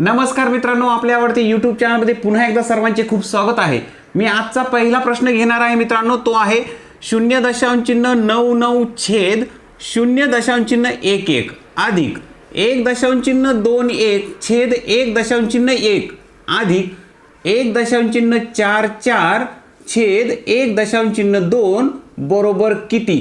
नमस्कार मित्रांनो आपल्या आवडते यूट्यूब चॅनलमध्ये पुन्हा एकदा सर्वांचे खूप स्वागत आहे. मी आजचा पहिला प्रश्न घेणार आहे मित्रांनो तो आहे शून्य दशांश चिन्ह नऊ नऊ छेद शून्य दशांश चिन्ह एक एक. अधिक एक दशांश चिन्ह दोन एक छेद एक दशांश चिन्ह एक. अधिक एक दशांश चिन्ह चार चार छेद एक दशांश चिन्ह दोन बरोबर किती?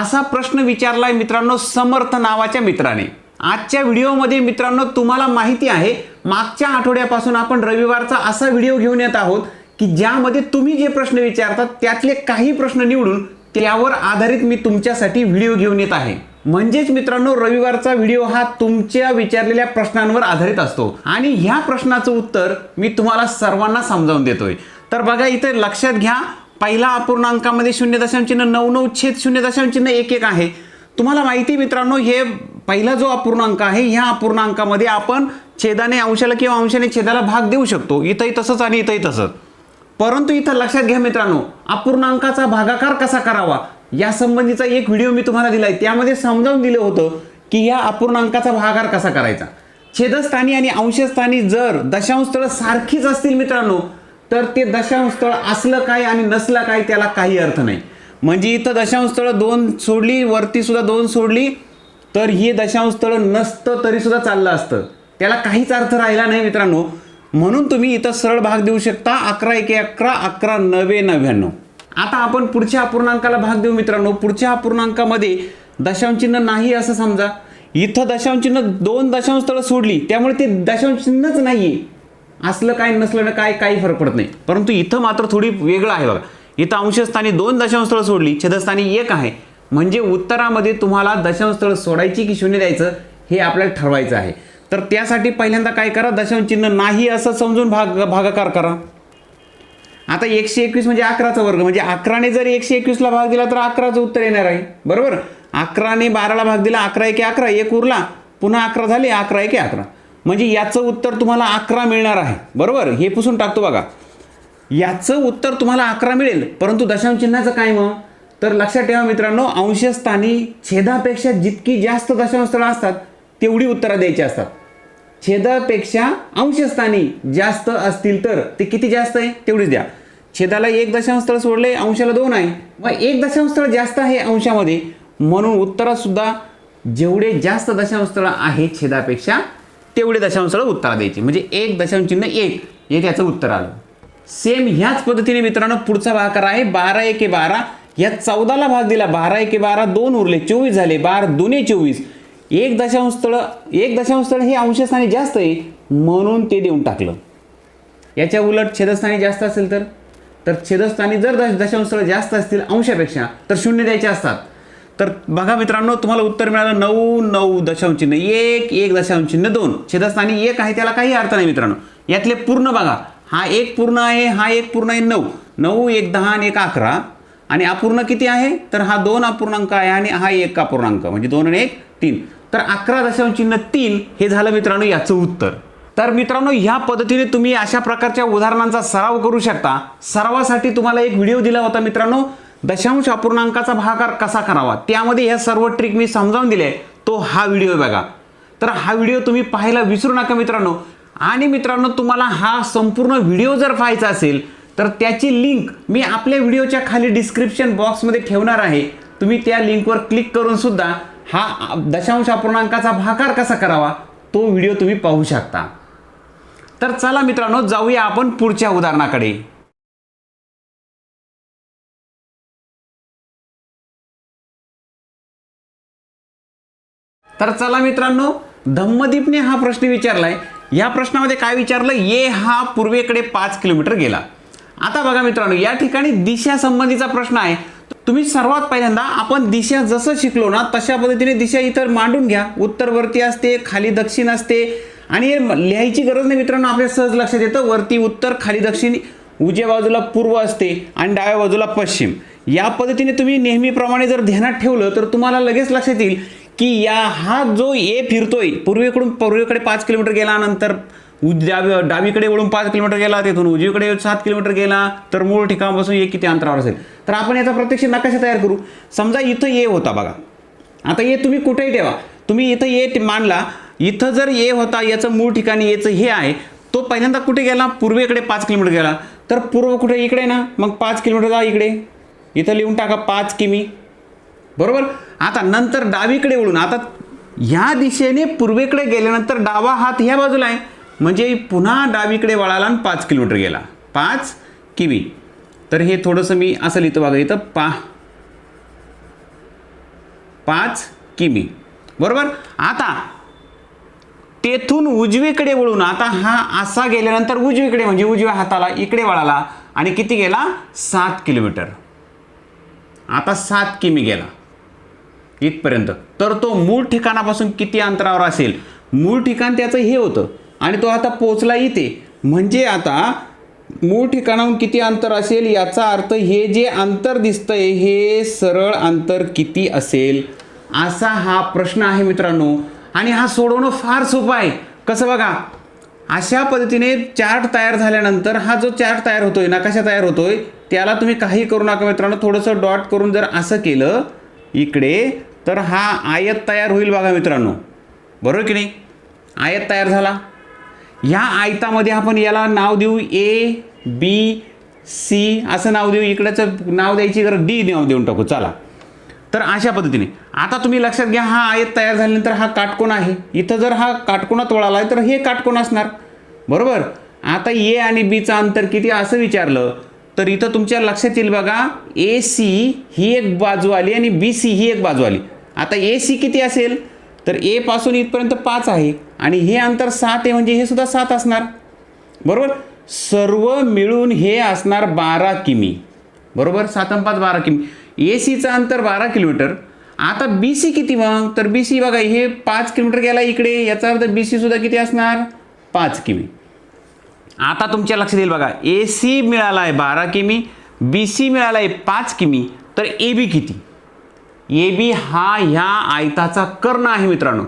असा प्रश्न विचारलाय मित्रांनो समर्थ नावाच्या मित्राने. आजच्या व्हिडिओमध्ये मित्रांनो तुम्हाला माहिती आहे मागच्या आठवड्यापासून आपण रविवारचा असा व्हिडिओ घेऊन येत आहोत की ज्यामध्ये तुम्ही जे प्रश्न विचारतात त्यातले काही प्रश्न निवडून त्यावर आधारित मी तुमच्यासाठी व्हिडिओ घेऊन येत आहे. म्हणजेच मित्रांनो रविवारचा व्हिडिओ हा तुमच्या विचारलेल्या प्रश्नांवर आधारित असतो. आणि ह्या प्रश्नाचं उत्तर मी तुम्हाला सर्वांना समजावून देतोय. तर बघा इथे लक्षात घ्या पहिला अपूर्णांकामध्ये शून्य दशांचिन्ह नऊ नऊ छेद शून्य दशांचिन्ह एक एक आहे. तुम्हाला माहिती आहे मित्रांनो हे पहिला जो अपूर्णांक आहे ह्या अपूर्णांकामध्ये आपण छेदाने अंशाला किंवा अंशाने छेदाला भाग देऊ शकतो. इथंही तसंच आणि इथंही तसंच. परंतु इथं लक्षात घ्या मित्रांनो अपूर्णांकाचा भागाकार कसा करावा? या संबंधीचा एक व्हिडिओ मी तुम्हाला दिला आहे त्यामध्ये समजावून दिलं होतं की या अपूर्णांकाचा भागाकार कसा करायचा? छेदस्थानी आणि अंशस्थानी जर दशांशस्थळ सारखीच असतील मित्रांनो तर ते दशांश स्थळ असलं काय आणि नसलं काय त्याला काही अर्थ नाही. म्हणजे इथं दशांशस्थळ दोन सोडली वरती सुद्धा दोन सोडली तर हे दशांशस्थळ नसतं तरी सुद्धा चाललं असतं. त्याला काहीच अर्थ राहिला नाही मित्रांनो. म्हणून तुम्ही इथं सरळ भाग देऊ शकता. अकरा एके अकरा अकरा नवे नव्याण्णव. आता आपण पुढच्या अपूर्णांकाला भाग देऊ मित्रांनो. पुढच्या अपूर्णांकामध्ये दशांश चिन्ह नाही असं समजा. इथं दशांश चिन्ह दोन दशांश स्थळ सोडली. त्यामुळे ते दशांश चिन्हच आहे असलं काय नसलं काय काही फरक पडत नाही. परंतु इथं मात्र थोडी वेगळं आहे बघा. इथं अंशस्थानी दोन दशांश सोडली. छेदस्थानी एक आहे. म्हणजे उत्तरामध्ये तुम्हाला दशांश सोडायची की शून्य द्यायचं हे आपल्याला ठरवायचं आहे. तर त्यासाठी पहिल्यांदा काय करा दशांश चिन्ह नाही असं समजून भाग भागाकार करा. आता एकशे एकवीस म्हणजे अकराचा वर्ग म्हणजे अकराने जर एकशे एकवीसला भाग दिला तर अकराचं उत्तर येणार आहे. बरोबर? अकराने बाराला भाग दिला अकरा एके अकरा एक उरला पुन्हा अकरा झाले अकरा एके अकरा. म्हणजे याचं उत्तर तुम्हाला अकरा मिळणार आहे. बरोबर? हे पुसून टाकतो बघा. याचं उत्तर तुम्हाला अकरा मिळेल परंतु दशांश चिन्हाचं काय मग? तर लक्षात ठेवा मित्रांनो अंशस्थानी छेदापेक्षा जितकी जास्त दशमस्थळं असतात तेवढी उत्तरं द्यायची असतात. छेदापेक्षा अंशस्थानी जास्त असतील तर ते किती जास्त आहे? तेवढीच द्या. छेदाला एक दशांश स्थळ सोडले अंशाला दोन आहे. मग एक दशांश स्थळ जास्त आहे अंशामध्ये. म्हणून उत्तरात सुद्धा जेवढे जास्त दशांश स्थळ आहे छेदापेक्षा तेवढे दशांश स्थळ उत्तर द्यायचे. म्हणजे एक दशांश चिन्ह एक. हे त्याचं उत्तर आलं. सेम ह्याच पद्धतीने मित्रांनो पुढचा भाकार आहे बारा एके बारा. या चौदाला भाग दिला बारा एके बारा दोन उरले चोवीस झाले बारा दोन्ही चोवीस. एक दशांश स्थळ एक दशांश स्थळ हे अंशस्थानी जास्त आहे म्हणून ते देऊन टाकलं. याच्या उलट छेदस्थानी जास्त असेल तर? तर छेदस्थानी जर दश दशांशस्थळ जास्त असतील अंशापेक्षा तर शून्य द्यायचे असतात. तर बघा मित्रांनो तुम्हाला उत्तर मिळालं नऊ नऊ दशांश चिन्ह एक एक दशांश चिन्ह दोन. छेदस्थानी एक आहे त्याला काही अर्थ नाही मित्रांनो. यातले पूर्ण बघा. हा एक पूर्ण आहे हा एक पूर्ण आहे नऊ. नऊ एक दहा आणि एक अकरा. आणि अपूर्ण किती आहे? तर हा दोन अपूर्णांक आहे आणि हा एक अपूर्णांक म्हणजे दोन आणि एक तीन. तर अकरा दशांश चिन्ह तीन हे झालं मित्रांनो याचं उत्तर. तर मित्रांनो ह्या पद्धतीने तुम्ही अशा प्रकारच्या उदाहरणांचा सराव करू शकता. सरावासाठी तुम्हाला एक व्हिडिओ दिला होता मित्रांनो दशांश अपूर्णांकाचा भागाकार कसा करावा? त्यामध्ये ह्या सर्व ट्रिक मी समजावून दिले. तो हा व्हिडिओ बघा. तर हा व्हिडिओ तुम्ही पाहायला विसरू नका मित्रांनो. आणि मित्रांनो तुम्हाला हा संपूर्ण व्हिडिओ जर पाहायचा असेल तर त्याची लिंक मी आपल्या व्हिडिओच्या खाली डिस्क्रिप्शन बॉक्समध्ये ठेवणार आहे. तुम्ही त्या लिंकवर क्लिक करून सुद्धा हा दशांश अपूर्णांकाचा भाकार कसा करावा? तो व्हिडिओ तुम्ही पाहू शकता. तर चला मित्रांनो जाऊया आपण पुढच्या उदाहरणाकडे. तर चला मित्रांनो धम्मदीपने हा प्रश्न विचारलाय. या प्रश्नामध्ये काय विचारलं? ये हा पूर्वेकडे पाच किलोमीटर गेला. आता बघा मित्रांनो या ठिकाणी दिशा संबंधीचा प्रश्न आहे. तुम्ही सर्वात पहिल्यांदा आपण दिशा जसं शिकलो ना तशा पद्धतीने दिशा इतर मांडून घ्या. उत्तर वरती असते खाली दक्षिण असते. आणि हे लिहायची गरज नाही मित्रांनो आपल्या सहज लक्षात येतं. वरती उत्तर खाली दक्षिण उजव्या बाजूला पूर्व असते आणि डाव्या बाजूला पश्चिम. या पद्धतीने तुम्ही नेहमीप्रमाणे जर ध्यानात ठेवलं तर तुम्हाला लगेच लक्षात येईल की या हा जो ए फिरतोय पूर्वेकडून पूर्वेकडे पाच किलोमीटर गेल्यानंतर उद्या डावीकडे वळून पाच किलोमीटर गेला तिथून उजवीकडे सात किलोमीटर गेला तर मूळ ठिकाणापासून एक किती अंतरावर असेल? तर आपण याचा प्रत्यक्ष नकाशा तयार करू. समजा इथं ए होता बघा. आता ए तुम्ही कुठेही ठेवा. तुम्ही इथं ए मांडला इथं जर ए होता याचं मूळ ठिकाणी याचं हे आहे तो पहिल्यांदा कुठे गेला? पूर्वेकडे पाच किलोमीटर गेला. तर पूर्व कुठे? इकडे ना. मग पाच किलोमीटर जा इकडे. इथं लिहून टाका पाच किमी. बरोबर? आता नंतर डावीकडे वळून आता ह्या दिशेने पूर्वेकडे गेल्यानंतर डावा हात ह्या बाजूला आहे. म्हणजे पुन्हा डावीकडे वळाला आणि पाच किलोमीटर गेला. पाच किमी. तर हे थोडंसं मी असं लिहितो बघा इथं. पा. पाच किमी. बरोबर? आता तेथून उजवीकडे वळून आता हा असा गेल्यानंतर उजवीकडे म्हणजे उजव्या हाताला इकडे वळाला आणि किती गेला? सात किलोमीटर. आता सात किमी गेला. इथपर्यंत. तर तो मूळ ठिकाणापासून किती अंतरावर असेल? मूळ ठिकाण त्याचं हे होतं. आणि तो आता पोचला इथे. म्हणजे आता मूळ ठिकाणाहून किती अंतर असेल याचा अर्थ हे जे अंतर दिसतंय हे सरळ अंतर किती असेल? असा हा प्रश्न आहे मित्रांनो. आणि हा सोडवणं फार सोपं आहे. कसं बघा? अशा पद्धतीने चार्ट तयार झाल्यानंतर हा जो चार्ट तयार होतोय नकाशा तयार होतोय त्याला तुम्ही काही करू नका मित्रांनो. थोडंसं डॉट करून जर असं केलं इकडे तर हा आयत तयार होईल बघा मित्रांनो. बरोबर की नाही? आयत तयार झाला. ह्या आयतामध्ये आपण याला नाव देऊ ए बी सी. असं नाव देऊ. इकडचं नाव द्यायची गरज डी नाव देऊन टाकू. चला. तर अशा पद्धतीने. आता तुम्ही लक्षात घ्या हा आयत तयार झाल्यानंतर हा काटकोन आहे. इथं जर हा काटकोणात वळाला आहे तर हे काटकोन असणार. बरोबर? आता ए आणि बीचं अंतर किती असं विचारलं तर इथं तुमच्या लक्षात येईल बघा ए सी ही एक बाजू आली आणि बी सी ही एक बाजू आली. आता ए सी किती असेल? तर ए पासून इथपर्यंत पाच आहे. आणि हे अंतर सात आहे म्हणजे हे सुद्धा सात असणार. बरोबर? सर्व मिळून हे असणार बारा किमी. बरोबर? सात पाच बारा किमी. ए सीचं अंतर बारा किलोमीटर. आता बी सी किती मग? तर बी सी बघा हे पाच किलोमीटर गेला इकडे. याचा अर्थ बी सी सुद्धा किती असणार? पाच किमी. आता तुमच्या लक्षात येईल बघा ए सी मिळाला आहे बारा किमी बी सी मिळाला आहे पाच किमी तर ए बी किती? ए बी हा ह्या आयताचा कर्ण आहे मित्रांनो.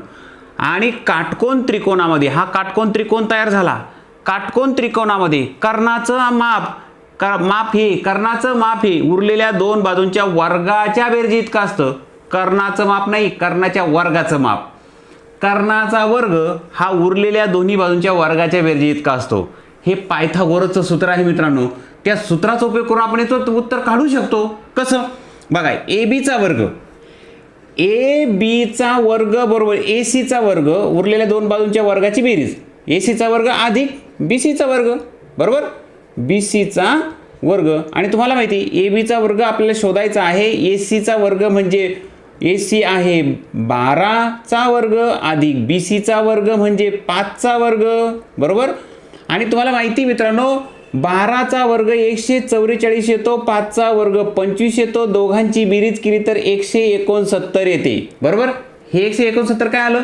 आणि काटकोन त्रिकोणामध्ये हा काटकोन त्रिकोण तयार झाला. काटकोन त्रिकोणामध्ये कर्णाचं माप कर माप हे कर्णाचं माप हे उरलेल्या दोन बाजूंच्या वर्गाच्या बेरजी इतकं असतं. कर्णाचं माप नाही कर्णाच्या वर्गाचं माप. कर्णाचा वर्ग हा उरलेल्या दोन्ही बाजूंच्या वर्गाच्या बेरजी इतका असतो. हे पायथागोरसचं सूत्र आहे मित्रांनो. त्या सूत्राचा उपयोग करून आपण याचं उत्तर काढू शकतो. कसं? बघा ए बीचा वर्ग. ए बीचा वर्ग बरोबर ए सीचा वर्ग उरलेल्या दोन बाजूंच्या वर्गाची बेरीज. ए सीचा वर्ग अधिक बी सीचा वर्ग. बरोबर? बी सीचा वर्ग. आणि तुम्हाला माहिती ए बीचा वर्ग आपल्याला शोधायचा आहे. ए सीचा वर्ग म्हणजे ए सी आहे बाराचा वर्ग अधिक बी सीचा वर्ग म्हणजे पाचचा वर्ग. बरोबर? आणि तुम्हाला माहिती मित्रांनो बाराचा वर्ग एकशे चौवेचाळीस येतो पाचचा वर्ग पंचवीस येतो. दोघांची बिरीज केली तर एकशे एकोणसत्तर येते. बरोबर? हे एकशे एकोणसत्तर काय आलं?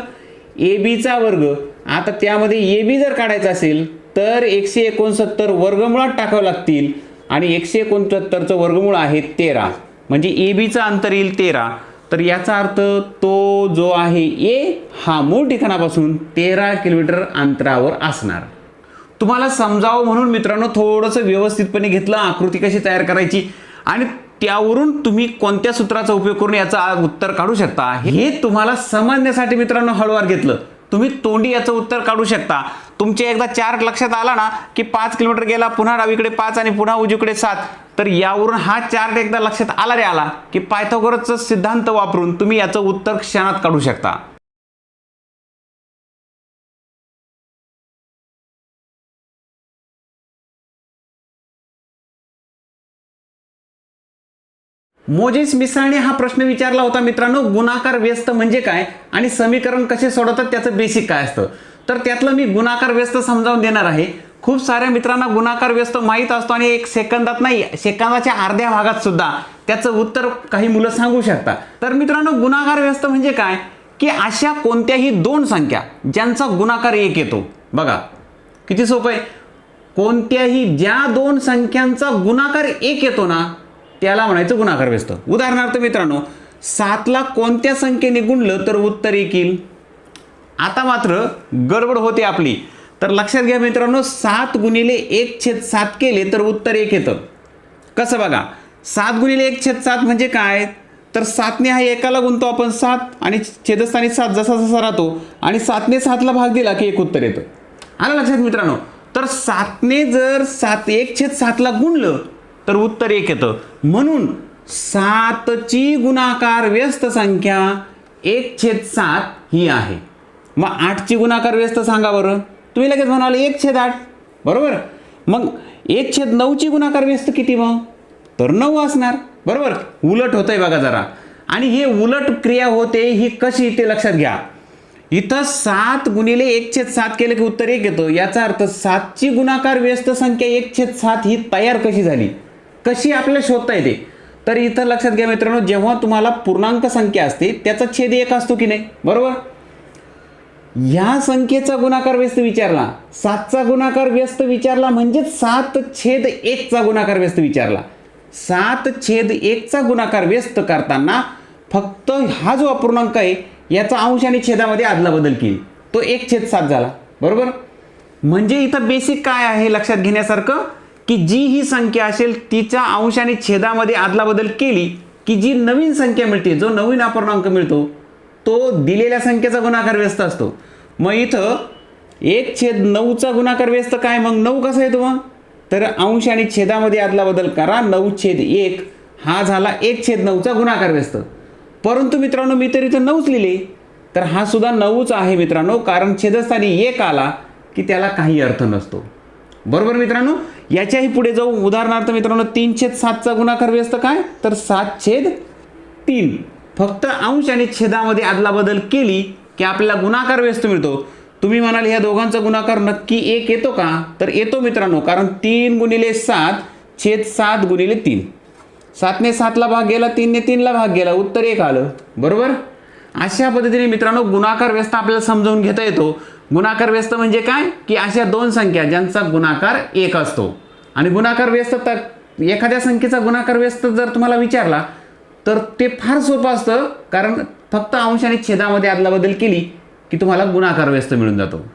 ए बीचा वर्ग. आता त्यामध्ये ए बी जर काढायचा असेल तर एकशे एकोणसत्तर वर्गमुळात टाकावं लागतील. आणि एकशे एकोणसत्तरचं वर्गमूळ आहे तेरा. म्हणजे ए बीचं अंतर येईल तेरा. तर याचा अर्थ तो जो आहे ए हा मूळ ठिकाणापासून तेरा किलोमीटर अंतरावर असणार. तुम्हाला समजावं म्हणून मित्रांनो थोडंसं व्यवस्थितपणे घेतलं आकृती कशी तयार करायची आणि त्यावरून तुम्ही कोणत्या सूत्राचा उपयोग करून याचं उत्तर काढू शकता? हे तुम्हाला समजण्यासाठी मित्रांनो हळूवार घेतलं. तुम्ही तोंडी याचं उत्तर काढू शकता. तुमचे एकदा चार्ट लक्षात आला ना की पाच किलोमीटर गेला पुन्हा डावीकडे पाच आणि पुन्हा उजवीकडे सात. तर यावरून हा चार्ट एकदा लक्षात आला रे आला की पायथागोरसचा सिद्धांत वापरून तुम्ही याचं उत्तर क्षणात काढू शकता. मोजेस मिसाळने हा प्रश्न विचारला होता मित्रांनो. गुणाकार व्यस्त म्हणजे काय? आणि समीकरण कसे सोडवतात? त्याचं बेसिक काय असतं? तर त्यातलं मी गुणाकार व्यस्त समजावून देणार आहे. खूप साऱ्या मित्रांना गुणाकार व्यस्त माहीत असतो आणि एक सेकंदात नाही सेकंदाच्या अर्ध्या भागात सुद्धा त्याचं उत्तर काही मुलं सांगू शकतात. तर मित्रांनो गुणाकार व्यस्त म्हणजे काय? की अशा कोणत्याही दोन संख्या ज्यांचा गुणाकार एक येतो. बघा किती सोपं आहे. कोणत्याही ज्या दोन संख्यांचा गुणाकार एक येतो ना त्याला म्हणायचं गुणाकार व्यस्त उदाहरणार्थ मित्रांनो सातला कोणत्या संख्येने गुणलं तर उत्तर एक येईल आता मात्र गडबड होते आपली. तर लक्षात घ्या मित्रांनो सात गुणिले एक छेद सात केले तर उत्तर एक येतं. कसं बघा? सात गुणिले एक छेद सात म्हणजे काय? तर सातने हा एकाला गुणतो आपण सात आणि छेदस्थानी सात जसा जसा राहतो आणि सातने सातला भाग दिला की एक उत्तर येतं. आलं लक्षात मित्रांनो? तर सातने जर सात एक छेद सातला गुणलं तर उत्तर एक येतं. म्हणून सातची गुणाकार व्यस्त संख्या एक छेद सात ही आहे. मग आठची गुणाकार व्यस्त सांगा बरं. तुम्ही लगेच म्हणाल एक छेद आठ. बरोबर? मग एक छेद नऊची गुणाकार व्यस्त किती मग? तर नऊ असणार. बरोबर? उलट होतंय बघा जरा. आणि हे उलट क्रिया होते ही कशी ते लक्षात घ्या. इथं सात गुणिले एक छेद सात केलं की उत्तर एक येतो. याचा अर्थ सातची गुणाकार व्यस्त संख्या एक छेद सात ही तयार कशी झाली? कशी आपल्याला शोधता येते? तर इथं लक्षात घ्या मित्रांनो जेव्हा तुम्हाला पूर्णांक संख्या असते त्याचा छेद एक असतो की नाही? बरोबर? ह्या संख्येचा गुणाकार व्यस्त विचारला. सातचा गुणाकार व्यस्त विचारला म्हणजे सात छेद एकचा गुणाकार व्यस्त विचारला. सात छेद एकचा गुणाकार व्यस्त करताना फक्त हा जो अपूर्णांक आहे याचा अंश आणि छेदामध्ये आदला बदल केली. तो एक छेद सात झाला. बरोबर? म्हणजे इथं बेसिक काय आहे लक्षात घेण्यासारखं? की जी ही संख्या असेल तिच्या अंश आणि छेदामध्ये आदला बदल केली की जी नवीन संख्या मिळते जो नवीन अपूर्णांक मिळतो तो दिलेल्या संख्येचा गुणाकार व्यस्त असतो. मग इथं एक छेद नऊचा गुणाकार व्यस्त काय? मग नऊ कसा येतो मग? तर अंश आणि छेदामध्ये आदला बदल करा नऊ छेद एक हा झाला एक छेद नऊचा गुणाकार व्यस्त. परंतु मित्रांनो मी तर इथं नऊच लिहिले. तर हा सुद्धा नऊच आहे मित्रांनो कारण छेदस्थानी एक आला की त्याला काही अर्थ नसतो. बरोबर मित्रांनो? याच्याही पुढे जाऊ. उदाहरणार्थ मित्रांनो तीन छेद सातचा गुणाकार व्यस्त काय? तर सात छेद तीन. फक्त अंश आणि छेदामध्ये अदलाबदल केली की आपल्याला गुणाकार व्यस्त मिळतो. तुम्ही म्हणाल ह्या दोघांचा गुणाकार नक्की एक येतो का? तर येतो मित्रांनो कारण तीन गुणिले सात छेद सात गुणिले तीन. सातने सातला भाग गेला तीनने तीनला भाग गेला. उत्तर एक आलं. बरोबर? अशा पद्धतीने मित्रांनो गुणाकार व्यस्त आपल्याला समजावून घेता येतो. गुणाकार व्यस्त म्हणजे काय? की अशा दोन संख्या ज्यांचा गुणाकार एक असतो. आणि गुणाकार व्यस्त तर एखाद्या संख्येचा गुणाकार व्यस्त जर तुम्हाला विचारला तर ते फार सोपं असतं. कारण फक्त अंश आणि छेदामध्ये अदलाबदल केली की तुम्हाला गुणाकार व्यस्त मिळून जातो.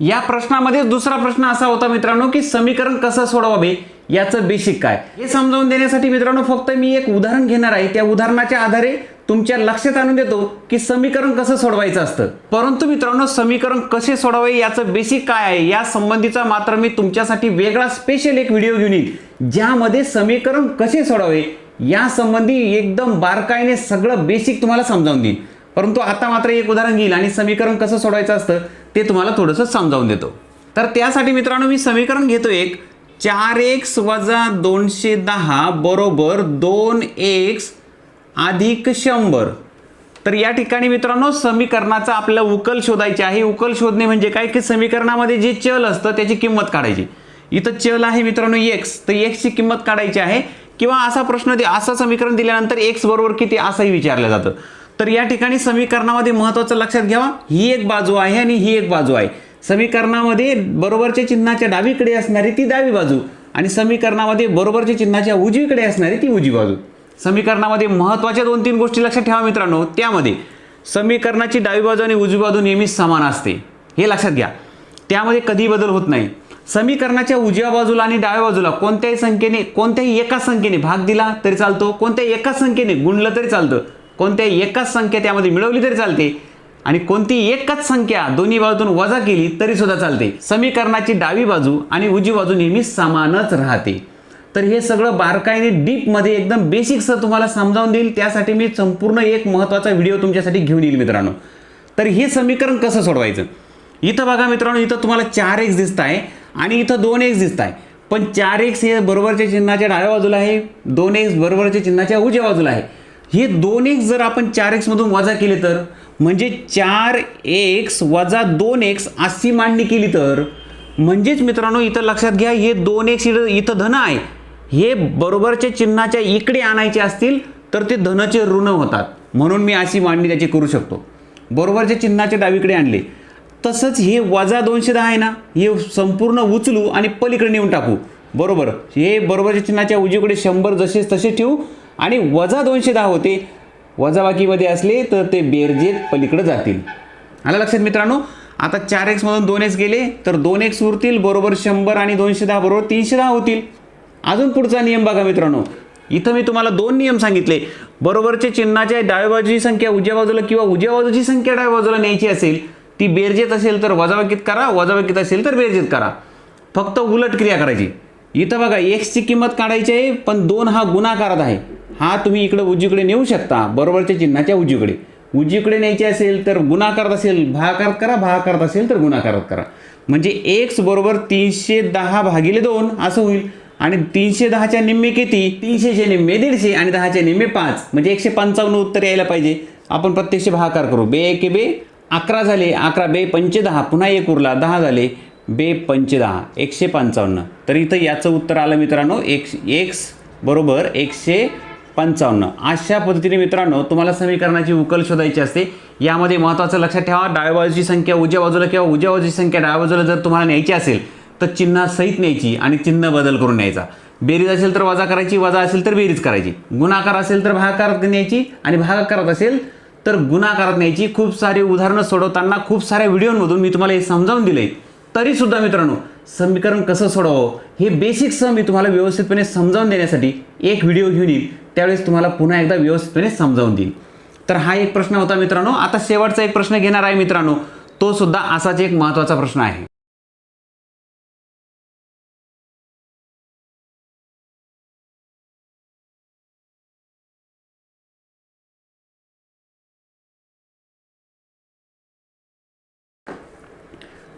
या प्रश्नामध्ये दुसरा प्रश्न असा होता मित्रांनो की समीकरण कसं सोडवावे याचं बेसिक काय? हे समजावून देण्यासाठी मित्रांनो फक्त मी एक उदाहरण घेणार आहे. त्या उदाहरणाच्या आधारे तुमच्या लक्षात आणून देतो की समीकरण कसं सोडवायचं असतं. परंतु मित्रांनो समीकरण कसे सोडवावे याचं बेसिक काय आहे? या संबंधीचा मात्र मी तुमच्यासाठी वेगळा स्पेशल एक व्हिडिओ घेऊन येईल ज्यामध्ये समीकरण कसे सोडवावे या संबंधी एकदम बारकाईने सगळं बेसिक तुम्हाला समजावून देईल परंतु आता मात्र एक उदाहरण घेईल आणि समीकरण कसं सोडवायचं असतं? ते तुम्हाला थोडंसं समजावून देतो. तर त्यासाठी मित्रांनो मी समीकरण घेतो एक. चार एक्स वजा दोनशे दहा बरोबर दोन एक्स अधिक शंभर. तर या ठिकाणी मित्रांनो समीकरणाचा आपल्याला उकल शोधायचे आहे. उकल शोधणे म्हणजे काय? की समीकरणामध्ये जे चल असतं त्याची किंमत काढायची. इथं चल आहे मित्रांनो एक्स. तर एक्सची किंमत काढायची आहे. किंवा असा प्रश्न दे असं समीकरण दिल्यानंतर एक्स बरोबर किती? असंही विचारलं जातं. तर या ठिकाणी समीकरणामध्ये महत्त्वाचं लक्षात घ्यावा. ही एक बाजू आहे आणि ही एक बाजू आहे. समीकरणामध्ये बरोबरच्या चिन्हाच्या डावीकडे असणारी ती डावी बाजू आणि समीकरणामध्ये बरोबरच्या चिन्हाच्या उजवीकडे असणारी ती उजवी बाजू. समीकरणामध्ये महत्त्वाच्या दोन तीन गोष्टी लक्षात ठेवा मित्रांनो. त्यामध्ये समीकरणाची डावी बाजू आणि उजवी बाजू नेहमी समान असते. हे लक्षात घ्या. त्यामध्ये कधी बदल होत नाही. समीकरणाच्या उजव्या बाजूला आणि डाव्या बाजूला कोणत्याही संख्येने कोणत्याही एका संख्येने भाग दिला तरी चालतो. कोणत्याही एका संख्येने गुणलं तरी चालतं. कोणत्याही एकाच संख्या त्यामध्ये मिळवली तरी चालते. आणि कोणती एकच संख्या दोन्ही बाजूतून वजा केली तरी सुद्धा चालते. समीकरणाची डावी बाजू आणि उजवी बाजू नेहमी समानच राहते. तर हे सगळं बारकाईने डीपमध्ये एकदम बेसिकसं तुम्हाला समजावून देईल. त्यासाठी मी संपूर्ण एक महत्त्वाचा व्हिडिओ तुमच्यासाठी घेऊन येईल मित्रांनो. तर हे समीकरण कसं सोडवायचं? इथं बघा मित्रांनो इथं तुम्हाला चार एक्स दिसत आहे आणि इथं दोन एक्स दिसत आहे पण चार एक्स हे बरोबरच्या चिन्हाच्या डाव्या बाजूला आहे दोन एक्स बरोबरच्या चिन्हाच्या उजव्या बाजूला आहे. हे दोन एक्स जर आपण चार एक्समधून वजा केले तर म्हणजे चार एक्स वजा दोन एक्स अशी मांडणी केली तर म्हणजेच मित्रांनो इथं लक्षात घ्या हे दोन एक्स इथं इथं धन आहे. हे बरोबरच्या चिन्हाच्या इकडे आणायचे असतील तर ते धनचे ऋण होतात. म्हणून मी अशी मांडणी त्याची करू शकतो. बरोबरच्या चिन्हाच्या डावीकडे आणले. तसंच हे वजा दोनशे दहा आहे ना हे संपूर्ण उचलू आणि पलीकडे नेऊन टाकू. बरोबर. हे बरोबरच्या चिन्हाच्या उजवीकडे शंभर जसेच तसे ठेवू आणि वजा दोनशे दहा होते. वजाबाकीमध्ये असले तर ते बेरजेत पलीकडे जातील. आलं लक्षात मित्रांनो? आता चार एक्समधून दोन एक्स गेले तर दोन एक्स उरतील बरोबर शंभर आणि दोनशे दहा बरोबर तीनशे दहा होतील. अजून पुढचा नियम बघा मित्रांनो. इथं मी तुम्हाला दोन नियम सांगितले. बरोबरचे चिन्हाच्या डाव्या बाजूची संख्या उजव्या बाजूला किंवा उजव्या बाजूची संख्या डाव्या बाजूला न्यायची असेल ती बेरजेत असेल तर वजाबाकीत करा वजाबाकीत असेल तर बेरजेत करा. फक्त उलट क्रिया करायची. इथं बघा एक्सची किंमत काढायची आहे पण दोन हा गुणाकारात आहे. हा तुम्ही इकडे उजवीकडे नेऊ शकता बरोबरच्या चिन्हाच्या उजवीकडे. उजवीकडे न्यायची असेल तर गुणाकारात असेल भागाकारात करा भागाकारात असेल तर गुणाकारात करा. म्हणजे एक्स बरोबर तीनशे दहा भागिले दोन असं होईल. आणि तीनशे दहाच्या निम्मे किती? तीनशेचे निम्मे दीडशे आणि दहाच्या निम्मे पाच. म्हणजे एकशे पंचावन्न उत्तर यायला पाहिजे. आपण प्रत्यक्ष भागाकार करू. बे एके बे अकरा झाले. अकरा बे पंचे दहा. पुन्हा एक उरला. दहा झाले. बे पंचे दहा. एकशे पंचावन्न. तर इथं याचं उत्तर आलं मित्रांनो. एक्स एक्स बरोबर एकशे पंचावन्न. अशा पद्धतीने मित्रांनो तुम्हाला समीकरणाची उकल शोधायची असते. यामध्ये महत्त्वाचं लक्षात ठेवा डाव्या बाजूची संख्या उजव्या बाजूला किंवा उजव्या बाजूची संख्या डाव्या बाजूला जर तुम्हाला न्यायची असेल तर चिन्ह सहित न्यायची आणि चिन्ह बदल करून न्यायचा. बेरीज असेल तर वजा करायची वजा असेल तर बेरीज करायची. गुणाकार असेल तर भागाकारात न्यायची आणि भागाकारात असेल तर गुणाकारात न्यायची. खूप सारी उदाहरणं सोडवताना खूप साऱ्या व्हिडिओमधून मी तुम्हाला हे समजावून दिले. तरीसुद्धा मित्रांनो समीकरण कसं सोडवावं? हे बेसिक्ससह मी तुम्हाला व्यवस्थितपणे समजावून देण्यासाठी एक व्हिडिओ घेऊन येईल त्यावेळेस तुम्हाला पुन्हा एकदा व्यवस्थितपणे समजावून देईल. तर हा एक प्रश्न होता मित्रांनो. आता शेवटचा एक प्रश्न घेणार आहे मित्रांनो. तो सुद्धा असाच एक महत्त्वाचा प्रश्न आहे.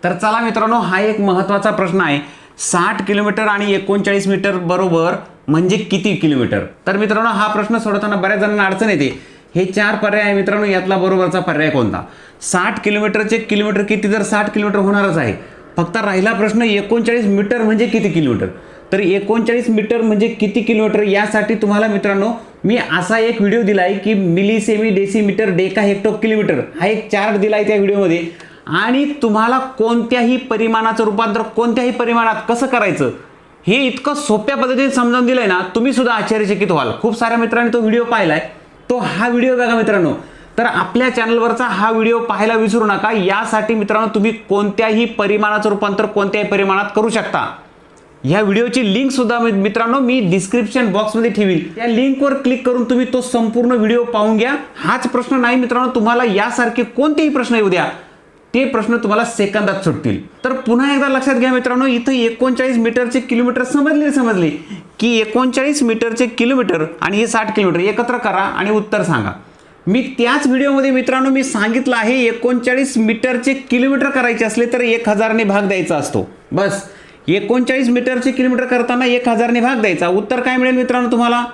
तर चला मित्रांनो हा एक महत्त्वाचा प्रश्न आहे. साठ किलोमीटर आणि एकोणचाळीस मीटर बरोबर म्हणजे किती किलोमीटर? तर मित्रांनो हा प्रश्न सोडवताना बऱ्याच जणांना अडचण येते. हे चार पर्याय आहे मित्रांनो यातला बरोबरचा पर्याय कोणता? साठ किलोमीटरचे किलोमीटर किती तर साठ किलोमीटर होणारच आहे. फक्त राहिला प्रश्न एकोणचाळीस मीटर म्हणजे किती किलोमीटर? तर एकोणचाळीस मीटर म्हणजे किती किलोमीटर? यासाठी तुम्हाला मित्रांनो मी असा एक व्हिडिओ दिला आहे की milli centi decimetre deca hecto kilometre हा एक चार्ट दिला आहे त्या व्हिडिओमध्ये. आणि तुम्हाला कोणत्याही परिमाणाचं रूपांतर कोणत्याही परिमाणात कसं करायचं? हे इतकं सोप्या पद्धतीने समजावून दिलंय ना तुम्ही सुद्धा आश्चर्यचकित व्हाल. खूप साऱ्या मित्रांनी तो व्हिडिओ पाहिलाय. तो हा व्हिडिओ बघा मित्रांनो. तर आपल्या चॅनलवरचा हा व्हिडिओ पाहायला विसरू नका. यासाठी मित्रांनो तुम्ही कोणत्याही परिमाणाचं रूपांतर कोणत्याही परिमाणात करू शकता. ह्या व्हिडिओची लिंक सुद्धा मी- मित्रांनो मी डिस्क्रिप्शन बॉक्समध्ये ठेवील या लिंकवर क्लिक करून तुम्ही तो संपूर्ण व्हिडिओ पाहून घ्या. हाच प्रश्न नाही मित्रांनो. तुम्हाला यासारखे कोणतेही प्रश्न येऊ द्या. ते प्रश्न तुम्हाला सेकंदात सुटतील. तर पुन्हा एकदा लक्षात घ्या मित्रांनो इथं एकोणचाळीस मीटरचे किलोमीटर समजले समजले. की एकोणचाळीस मीटरचे किलोमीटर आणि हे साठ किलोमीटर एकत्र करा आणि उत्तर सांगा. मी त्याच व्हिडिओमध्ये मित्रांनो मी सांगितलं आहे एकोणचाळीस मीटरचे किलोमीटर करायचे असले तर एक हजारने भाग द्यायचा असतो. बस. एकोणचाळीस मीटरचे किलोमीटर करताना एक हजारने भाग द्यायचा. उत्तर काय मिळेल मित्रांनो तुम्हाला?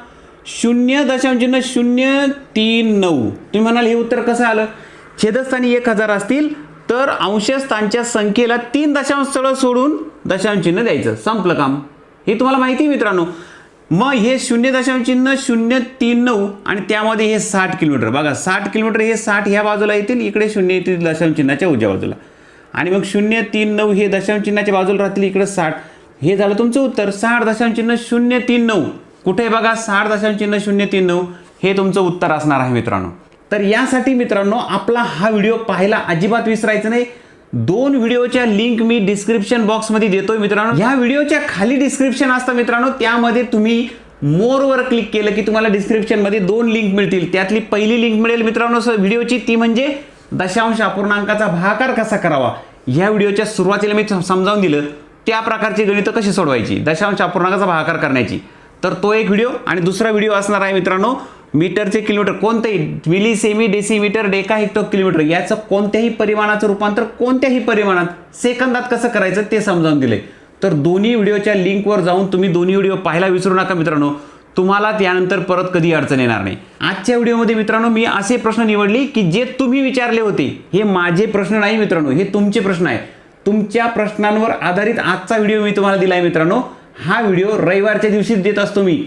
शून्य दशांशचिन्ह शून्य तीन नऊ. तुम्ही म्हणाल हे उत्तर कसं आलं? छेदस्थानी एक हजार असतील. तर अंशस्थानच्या संख्येला तीन दशांश स्थळ सोडून दशांश चिन्ह द्यायचं. संपलं काम. हे तुम्हाला माहिती आहे मित्रांनो. मग हे शून्य दशांश चिन्ह शून्य तीन नऊ आणि त्यामध्ये हे साठ किलोमीटर. बघा साठ किलोमीटर हे साठ ह्या बाजूला येतील इकडे शून्य येतील दशांश चिन्हाच्या उजव्या बाजूला. आणि मग शून्य तीन नऊ हे दशांश चिन्हाच्या बाजूला राहतील इकडे साठ. हे झालं तुमचं उत्तर. साठ दशांश चिन्ह शून्य तीन नऊ. कुठे बघा साठ दशांश चिन्ह शून्य तीन नऊ. हे तुमचं उत्तर असणार आहे मित्रांनो. तर यासाठी मित्रांनो आपला हा व्हिडिओ पाहायला अजिबात विसरायचं नाही. दोन व्हिडिओच्या लिंक मी डिस्क्रिप्शन बॉक्समध्ये देतोय मित्रांनो. ह्या व्हिडिओच्या खाली डिस्क्रिप्शन असतं मित्रांनो त्यामध्ये तुम्ही मोरवर क्लिक केलं की तुम्हाला डिस्क्रिप्शनमध्ये दोन लिंक मिळतील. त्यातली पहिली लिंक मिळेल मित्रांनो व्हिडिओची ती म्हणजे दशांश अपूर्णांकाचा भागाकार कसा करावा? ह्या व्हिडिओच्या सुरुवातीला मी समजावून दिलं त्या प्रकारची गणितं कशी सोडवायची? दशांश अपूर्णांकाचा भागाकार करण्याची. तर तो एक व्हिडिओ आणि दुसरा व्हिडिओ असणार आहे मित्रांनो मीटरचे किलोमीटर कोणतेही milli centi decimetre deca hecto kilometre याचं कोणत्याही परिमाणाचं रूपांतर कोणत्याही परिमाणात सेकंदात कसं करायचं ते समजावून दिले तर दोन्ही व्हिडिओच्या लिंकवर जाऊन तुम्ही दोन्ही व्हिडिओ पाहायला विसरू नका मित्रांनो. तुम्हाला त्यानंतर परत कधी अडचण येणार नाही. आजच्या व्हिडिओमध्ये मित्रांनो मी असे प्रश्न निवडले की जे तुम्ही विचारले होते हे माझे प्रश्न नाही मित्रांनो हे तुमचे प्रश्न आहे. तुमच्या प्रश्नांवर आधारित आजचा व्हिडिओ मी तुम्हाला दिला आहे मित्रांनो. हा व्हिडिओ रविवारच्या दिवशी देत असतो मी.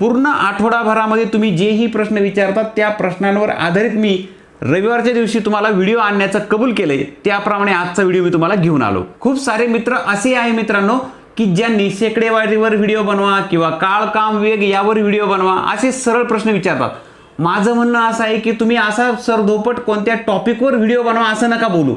पूर्ण आठवडाभरामध्ये तुम्ही जेही प्रश्न विचारतात त्या प्रश्नांवर आधारित मी रविवारच्या दिवशी तुम्हाला व्हिडिओ आणण्याचं कबूल केलं आहे त्याप्रमाणे आजचा व्हिडिओ मी तुम्हाला घेऊन आलो. खूप सारे मित्र असे आहे मित्रांनो की ज्यांनी शेकडेवारीवर व्हिडिओ बनवा किंवा काळ काम वेग यावर व्हिडिओ बनवा असे सरळ प्रश्न विचारतात. माझं म्हणणं असं आहे की तुम्ही असा सरधोपट कोणत्या टॉपिकवर व्हिडिओ बनवा असं नका बोलू.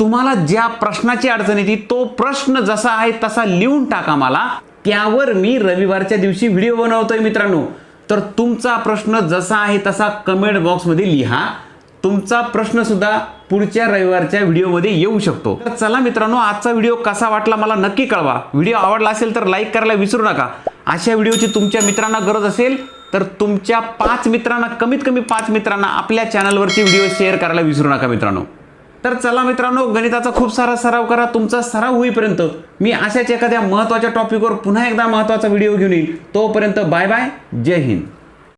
तुम्हाला ज्या प्रश्नाची अडचण येते तो प्रश्न जसा आहे तसा लिहून टाका मला. त्यावर मी रविवारच्या दिवशी व्हिडिओ बनवतोय मित्रांनो. तर तुमचा प्रश्न जसा आहे तसा कमेंट बॉक्समध्ये लिहा. तुमचा प्रश्न सुद्धा पुढच्या रविवारच्या व्हिडिओमध्ये येऊ शकतो. तर चला मित्रांनो आजचा व्हिडिओ कसा वाटला मला नक्की कळवा. व्हिडिओ आवडला असेल तर लाईक करायला विसरू नका. अशा व्हिडिओची तुमच्या मित्रांना गरज असेल तर तुमच्या पाच मित्रांना कमीत कमी पाच मित्रांना आपल्या चॅनलवरती व्हिडिओ शेअर करायला विसरू नका मित्रांनो. तर चला मित्रांनो गणिताचा खूप सारा सराव करा. तुमचा सराव होईपर्यंत मी अशाच एखाद्या महत्त्वाच्या टॉपिकवर पुन्हा एकदा महत्त्वाचा व्हिडिओ घेऊन येईल. तोपर्यंत बाय बाय जय हिंद.